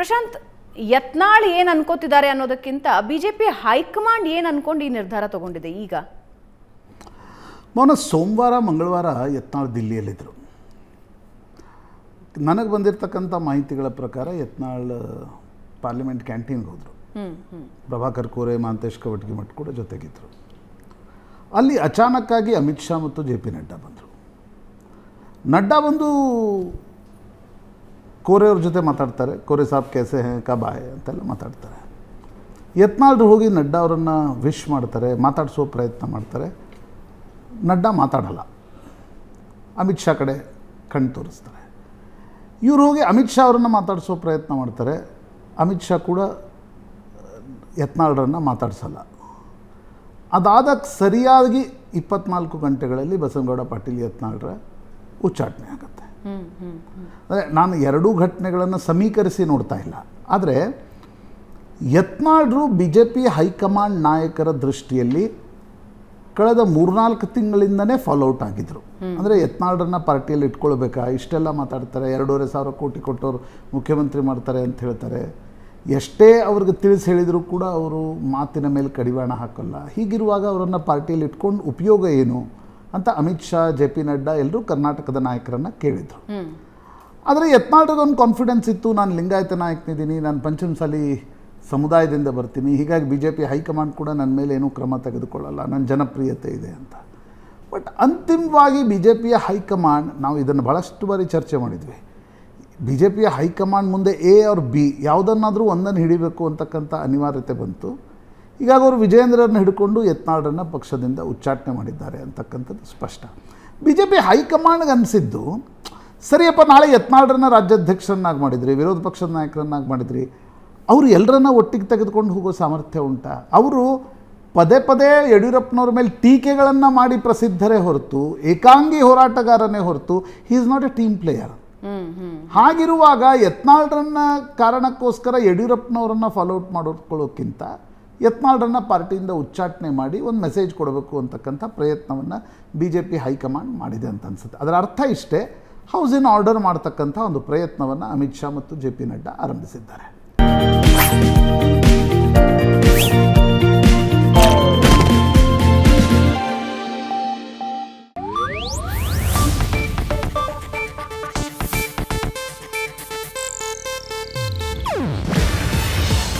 ಪ್ರಶಾಂತ್ ಯತ್ನಾಳ್ ಏನು ಅನ್ಕೋತಿದ್ದಾರೆ ಅನ್ನೋದಕ್ಕಿಂತ BJP high command ಏನು ಅನ್ಕೊಂಡು ಈ ನಿರ್ಧಾರ ತಗೊಂಡಿದೆ ಈಗ? ಮೌನ ಸೋಮವಾರ ಮಂಗಳವಾರ ಯತ್ನಾಳ್ ದಿಲ್ಲಿಯಲ್ಲಿದ್ದರು ನನಗೆ ಬಂದಿರತಕ್ಕಂಥ ಮಾಹಿತಿಗಳ ಪ್ರಕಾರ ಯತ್ನಾಳ್ ಪಾರ್ಲಿಮೆಂಟ್ ಕ್ಯಾಂಟೀನ್ಗೆ ಹೋದರು. ಪ್ರಭಾಕರ್ ಕೋರೆ ಮಾಂತೇಶ್ ಕವಟಗಿ ಮಠ್ ಕೂಡ ಜೊತೆಗಿದ್ದರು ಅಲ್ಲಿ ಅಚಾನಕ್ಕಾಗಿ ಅಮಿತ್ ಶಾ ಮತ್ತು ಜೆ ಪಿ ನಡ್ಡಾ ಬಂದರು. ನಡ್ಡಾ ಬಂದು ಕೋರೆಯವ್ರ ಜೊತೆ ಮಾತಾಡ್ತಾರೆ, ಕೋರೆ ಸಾಬ್ ಕೆಸೆ ಹೇ ಕಬ್ ಆಯೆ ಅಂತೆಲ್ಲ ಮಾತಾಡ್ತಾರೆ. ಯತ್ನಾಳ್ರು ಹೋಗಿ ನಡ್ಡಾ ಅವರನ್ನು ವಿಶ್ ಮಾಡ್ತಾರೆ, ಮಾತಾಡಿಸೋ ಪ್ರಯತ್ನ ಮಾಡ್ತಾರೆ. ನಡ್ಡಾ ಮಾತಾಡಲ್ಲ. ಅಮಿತ್ ಶಾ ಕಡೆ ಕಣ್ಣು ತೋರಿಸ್ತಾರೆ. ಇವ್ರು ಹೋಗಿ ಅಮಿತ್ ಶಾ ಅವರನ್ನು ಮಾತಾಡಿಸೋ ಪ್ರಯತ್ನ ಮಾಡ್ತಾರೆ. ಅಮಿತ್ ಶಾ ಕೂಡ ಯತ್ನಾಳ್ರನ್ನು ಮಾತಾಡಿಸಲ್ಲ. ಅದಾದ ಸರಿಯಾಗಿ ಇಪ್ಪತ್ನಾಲ್ಕು ಗಂಟೆಗಳಲ್ಲಿ ಬಸವನಗೌಡ ಪಾಟೀಲ್ ಯತ್ನಾಳ್ರ ಉಚ್ಚಾಟನೆ ಆಗುತ್ತೆ. ಅಂದರೆ ನಾನು ಎರಡೂ ಘಟನೆಗಳನ್ನು ಸಮೀಕರಿಸಿ ನೋಡ್ತಾ ಇಲ್ಲ. ಆದರೆ ಯತ್ನಾಳ್ರು B J P high command ನಾಯಕರ ದೃಷ್ಟಿಯಲ್ಲಿ ಕಳೆದ ಮೂರ್ನಾಲ್ಕು ತಿಂಗಳಿಂದನೇ ಫಾಲೋಔಟ್ ಆಗಿದ್ದರು ಅಂದರೆ ಯತ್ನಾಳ್ರನ್ನ ಪಾರ್ಟಿಯಲ್ಲಿ ಇಟ್ಕೊಳ್ಬೇಕಾ? ಇಷ್ಟೆಲ್ಲ ಮಾತಾಡ್ತಾರೆ ಎರಡೂವರೆ ಸಾವಿರ ಕೋಟಿ ಕೊಟ್ಟವರು ಮುಖ್ಯಮಂತ್ರಿ ಮಾಡ್ತಾರೆ ಅಂತ ಹೇಳ್ತಾರೆ. ಎಷ್ಟೇ ಅವ್ರಿಗೆ ತಿಳಿಸಿ ಹೇಳಿದರೂ ಕೂಡ ಅವರು ಮಾತಿನ ಮೇಲೆ ಕಡಿವಾಣ ಹಾಕಲ್ಲ. ಹೀಗಿರುವಾಗ ಅವರನ್ನು ಪಾರ್ಟಿಯಲ್ಲಿ ಇಟ್ಕೊಂಡು ಉಪಯೋಗ ಏನು? ಅಂತ ಅಮಿತ್ ಶಾ ಜೆ ಪಿ ನಡ್ಡಾ ಎಲ್ಲರೂ ಕರ್ನಾಟಕದ ನಾಯಕರನ್ನು ಕೇಳಿದ್ರು. ಆದರೆ ಯತ್ನಾಳ್ರಿಗೆ ಒಂದು ಕಾನ್ಫಿಡೆನ್ಸ್ ಇತ್ತು ನಾನು ಲಿಂಗಾಯತ ನಾಯಕನಿದ್ದೀನಿ ನಾನು ಪಂಚಮಸಾಲಿ ಸಮುದಾಯದಿಂದ ಬರ್ತೀನಿ ಹೀಗಾಗಿ ಬಿ ಜೆ ಪಿ ಹೈಕಮಾಂಡ್ ಕೂಡ ನನ್ನ ಮೇಲೆ ಏನೂ ಕ್ರಮ ತೆಗೆದುಕೊಳ್ಳಲ್ಲ ನನ್ನ ಜನಪ್ರಿಯತೆ ಇದೆ ಅಂತ. ಬಟ್ ಅಂತಿಮವಾಗಿ ಬಿ ಜೆ ಪಿಯ ಹೈಕಮಾಂಡ್ ನಾವು ಇದನ್ನು ಭಾಳಷ್ಟು ಬಾರಿ ಚರ್ಚೆ ಮಾಡಿದ್ವಿ. ಬಿ ಜೆ ಪಿಯ ಹೈಕಮಾಂಡ್ ಮುಂದೆ ಎ ಆರ್ ಬಿ ಯಾವುದನ್ನಾದರೂ ಒಂದನ್ನು ಹಿಡಿಬೇಕು ಅಂತಕ್ಕಂಥ ಅನಿವಾರ್ಯತೆ ಬಂತು. ಹೀಗಾಗಿ ಅವರು ವಿಜೇಂದ್ರರನ್ನ ಹಿಡ್ಕೊಂಡು ಯತ್ನಾಳ್ರನ್ನ ಪಕ್ಷದಿಂದ ಉಚ್ಚಾಟನೆ ಮಾಡಿದ್ದಾರೆ ಅಂತಕ್ಕಂಥದ್ದು ಸ್ಪಷ್ಟ. ಬಿ ಜೆ ಪಿ ಹೈಕಮಾಂಡ್ಗೆ ಅನಿಸಿದ್ದು ಸರಿಯಪ್ಪ ನಾಳೆ ಯತ್ನಾಳರನ್ನ ರಾಜ್ಯಾಧ್ಯಕ್ಷರನ್ನಾಗಿ ಮಾಡಿದ್ರಿ ವಿರೋಧ ಪಕ್ಷದ ನಾಯಕರನ್ನಾಗಿ ಮಾಡಿದ್ರಿ ಅವರು ಎಲ್ಲರನ್ನ ಒಟ್ಟಿಗೆ ತೆಗೆದುಕೊಂಡು ಹೋಗೋ ಸಾಮರ್ಥ್ಯ ಉಂಟಾ? ಅವರು ಪದೇ ಪದೇ ಯಡಿಯೂರಪ್ಪನವ್ರ ಮೇಲೆ ಟೀಕೆಗಳನ್ನು ಮಾಡಿ ಪ್ರಸಿದ್ಧರೇ ಹೊರತು ಏಕಾಂಗಿ ಹೋರಾಟಗಾರನೇ ಹೊರತು he is not a team player ಹಾಗಿರುವಾಗ ಯತ್ನಾಳ್ರನ್ನ ಕಾರಣಕ್ಕೋಸ್ಕರ ಯಡಿಯೂರಪ್ಪನವರನ್ನ ಫಾಲೋಔಟ್ ಮಾಡೋಕ್ಕೊಳ್ಳೋಕ್ಕಿಂತ ಯತ್ನಾಳ್ರನ್ನ ಪಾರ್ಟಿಯಿಂದ ಉಚ್ಚಾಟನೆ ಮಾಡಿ ಒಂದು ಮೆಸೇಜ್ ಕೊಡಬೇಕು ಅಂತಕ್ಕಂಥ ಪ್ರಯತ್ನವನ್ನು ಬಿ ಜೆ ಪಿ ಹೈಕಮಾಂಡ್ ಮಾಡಿದೆ ಅಂತ ಅನಿಸುತ್ತೆ. ಅದರ ಅರ್ಥ ಇಷ್ಟೇ, ಹೌಸ್ ಇನ್ ಆರ್ಡರ್ ಮಾಡ್ತಕ್ಕಂಥ ಒಂದು ಪ್ರಯತ್ನವನ್ನು ಅಮಿತ್ ಶಾ ಮತ್ತು ಜೆ ಪಿ ನಡ್ಡಾ ಆರಂಭಿಸಿದ್ದಾರೆ.